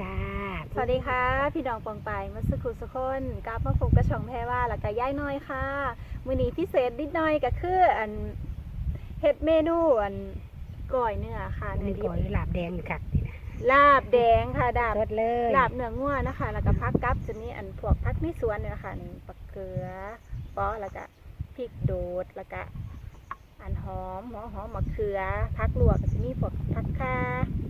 จ้า สวัสดีค่ะ พี่น้องปองไปายมาสุขุสุคนกลับมาพบกระช่องแพรว่าแล้วก็ย่ายน้อยค่ะ มื้อนี้พิเศษนิดหน่อยก็คืออันเฮ็ดเมนูอันก้อยเนื้อค่ะอันเนื้นี้อดิก่อบยลาบแดงคักนี่นะลาบแดงค่ะดาบสดเลยลาบเนื้องัวนะคะ แล้วก็พักกับจะมีอันพวกพักในสวนเนี่ยนะคะนี่ปักเกลือป๊อแล้วก็พริกโดดแล้วก็อันหอมหัวหอมมะเขือพักลวกก็จะมีพวกพักค่า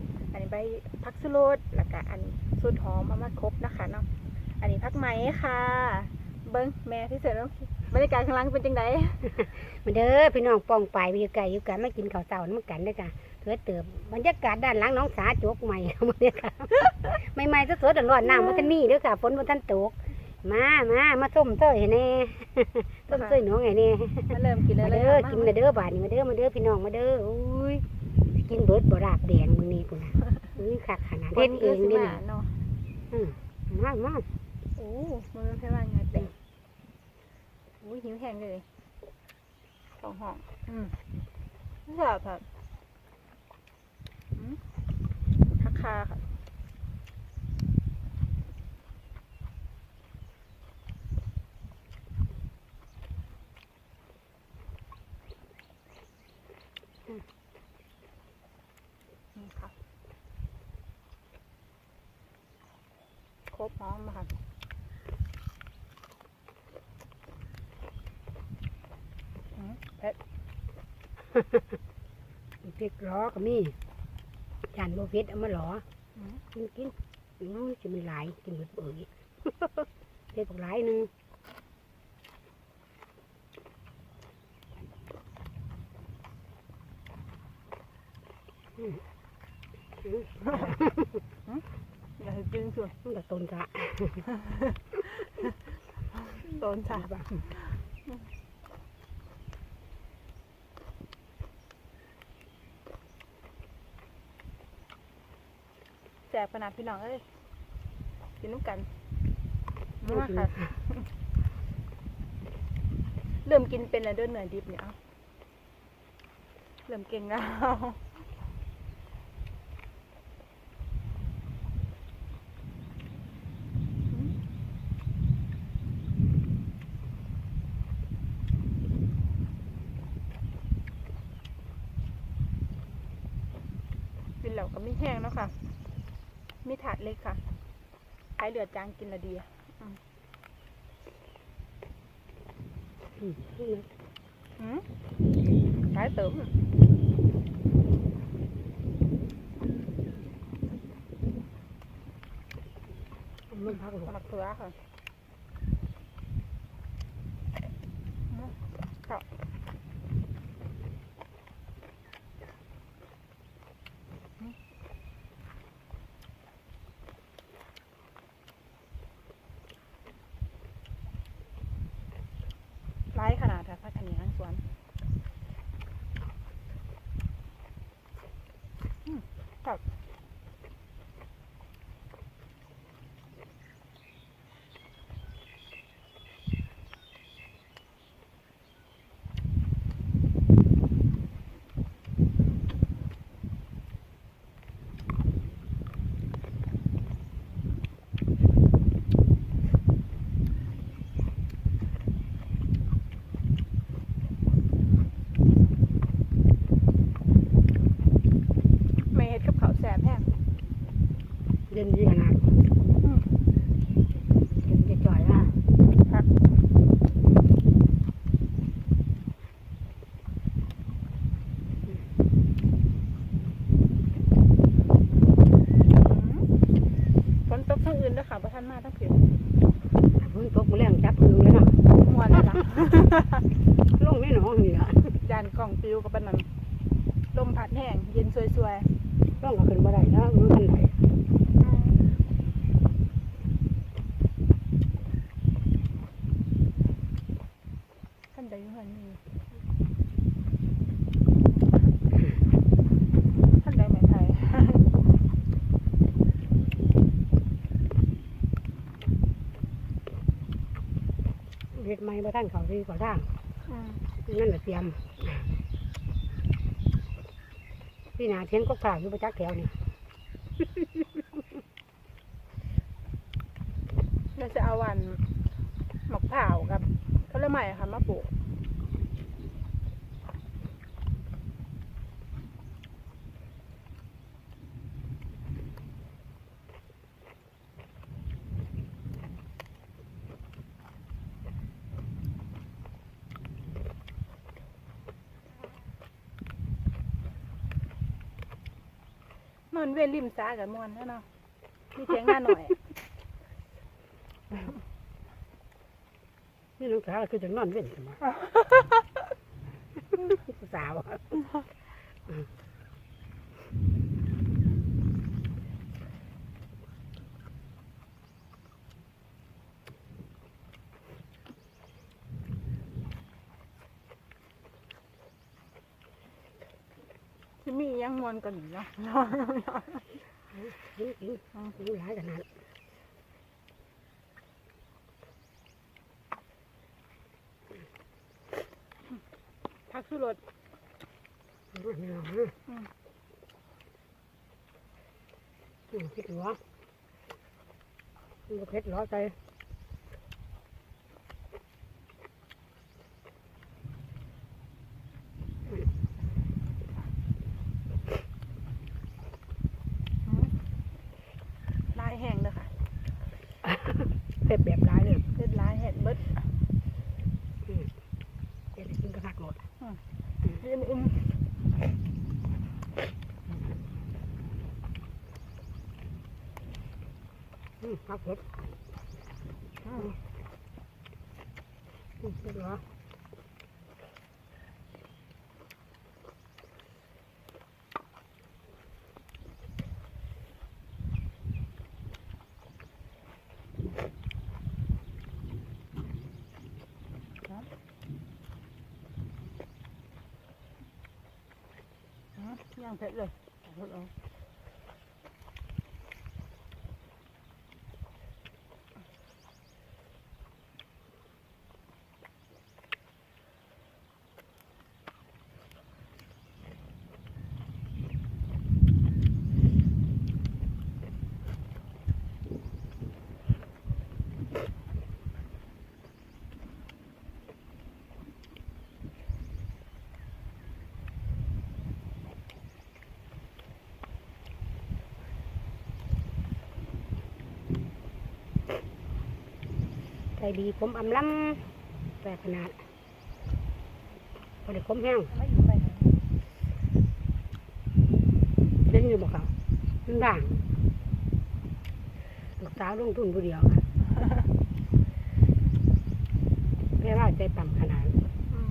อั นนี้ใบพักสุโรดแล้วก็อันสุดหอมเอามาครบนะคะเนาะ อันนี้พักไหมค่ะ เบิ้งแม่ที่เสร็จแล้วบรรยากาศข้างหล่างเป็นจังไดมาเด้อพี่น้องปองไปอยู่ไกลอยู่กันมากินข้าวเช้าน้ำกันเด้อจ้ะเถือเติบบรรยากาศด้านหลังน้องสาโจกใหม่มาเด้อค่ะใหม่ๆสดๆร้อนๆน้ำมันทันมีเด้อค่ะฝนมันทันตกมามามาส้มเต้ยให้แน่ส้มเต้ยหน้องไงแน่มาเริ่มกินมาเลยเด้อค่ะกินมาเด้อบาดนี้มาเด้อมาเด้อพี่น้องมาเด้ออุ้ย กินเบิดบ่ราบแดงมื้อนี้พุ่นน่ะอุ้ยคักขนาดเฮ็เฮ็ดดเอเองงนี่นี่นะน่ะเนาะอืมมามาโอ้มือใช่ว่าไงเต็มอุ้ยหิวแห้งเลยสองห้องอืมแซ่บค่ะอืมคักคาค่ะ นี่ค่ะ ครบพร้อมค่ะอืมเผ็ดพริกล้อก็มีจานบ่เผ็ดเอามาหลออืมกินกินอืมจะมีหลายกินเบิดเอ่ยเผ็ดบักหลายหนึงอืม อืมอย่าให้กินส่วนมันก็ต้นกะโดนสาบอะแจกขนาดพี่น้องเอ้ยกินน้ำกันมาค่ะเริ่มกินเป็นแล้วเด้วยเนื้อดิบเนี่ยเอาเริ่มเก่งแล้ว กิน แล้วก็ไม่แห้งเนาะค่ะ มีถาดเล็กค่ะใช้เหลือจางกินละดีอะอืมอืมอืมใช้เติมมันพักหลวมะเขือค่ะอืมครับอืมไร้ขนาดค่ะ พักอันนี้ทั้งสวนอืมครับ ไม่เห็ดกับเขาวแสบแห้ง เย็นดีขนาด อืม เย็นจะจ่อยละ ครับฝนตกทั้งอื่นด้วยค่ะประทันมาทั้งผิว ฝนตกมาแรงจับอึงเลยเนาะ มวนเลยล่ะ ลงในหนองนี่ล่ะ ยานกล่องปิวกับปานนัน ลมพัดแห้งเย็นสวยลงก็ขึ้นบ่ได้นะอึงกันไหนๆท่านใดอยู่หันนี่ท่านใดไหมไทย เฮ็ดไม้บ่ทันเขาที่เขาทางอืมนั่นแหละเตรียม พี่นาเทียนก็ถ่าอยู่ประจักแถวนี่น่าจะเอาวันหมกเผาวกับต้นไม้ค่ะมาปลูก นอนเวยนริมซ้ากับมวนแล้วเนาะมีเทียงหน้าหน่อย นี่น้องสาวคือจะนอนเว้นกันมาสาว งมวนกันอยู่เนาะกินกินกินหลายขนาดพักคือรถนี่เนาะอืมอืมคิดหัวมันเพชรล้อใจ ลายแห้งเลยค่ะ เพชรแบบร้ายเลย เป็นลายแห้งเบิด เดี๋ยวได้กินกระหักหมด ยืนอึม อืมหักหมดอืมอืมเพชรล้อย่างเผ็ดเลยเอาเผ็ดเอา ใจดีคมอำล้ำแต่ขนาดพอได้คมแห้งไม่อยู่ไปไหนเล่นอยู่บ่เขามันด่างลูกสาวลงทุนผู้เดียวค่ะแม่ว่าใจต่ำขนาดอืม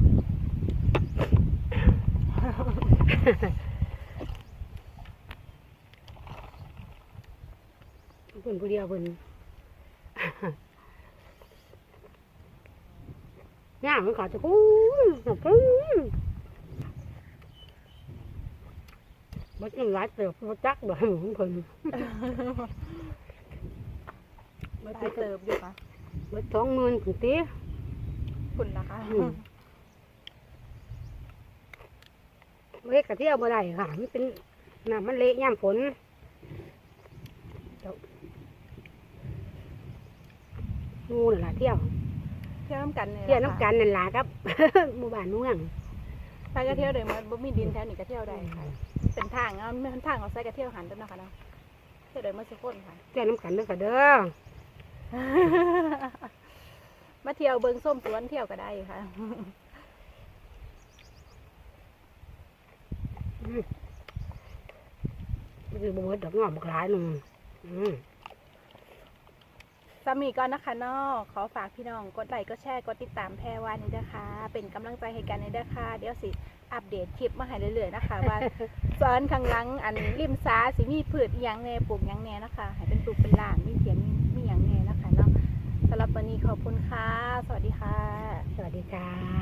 เพิ่นผู้เดียวเพิ่น ย่างมันขาดจะปุ้งปุ้งมันยังหลายเติบบ่จักแบ่ของเพิ่นลายเติบอยู่ค่ะเบิดสองหมื่นถึงตีคุณนะคะเล็กกะเที่ยวบ่ได้ค่ะมันเป็นน้ำมันเละย่ำฝนงูนั่นล่ะเที่ยว เที่ยวน้ำกันเนี่ยเที่ยวน้ำกันนั่นล่ะครับหมู่บ้านเมืองถ้าก็เที่ยวเดี๋ยวมันบ่มีดินแถวนี้ก็เที่ยวได้ค่ะเป็นทางเอาเป็นทางเอาใส่ก็เที่ยวหันต้นนะคะเนาะเที่ยวเดี๋ยวมาสักคนค่ะเที่ยวน้ำกันเด้อค่ะเด้อมาเที่ยวเบิงส้มสวนเที่ยวก็ได้ค่ะมันคือบ่เบิดดอกงอกบักหลายหนึงอืม สามีก่อนนะคะนอขอฝากพี่น้องกดไลค์กดแชร์กดติดตามแพรวานี้นะคะ เป็นกำลังใจให้กันในเด้อค่ะเดี๋ยวสิอัปเดตคลิปมาให้เรื่อยๆนะคะ ว่าสอนข้างหลังอันริมซ้าสิมีพืชอิหยังแหน่ปลูกอิหยังแหน่นะคะให้เป็นปลูกเป็นหลานมีเขียนมีมีหยังแหน่นะคะเนาะสำหรับวันนี้ขอบคุณค่ะ สวัสดีค่ะ สวัสดีค่ะ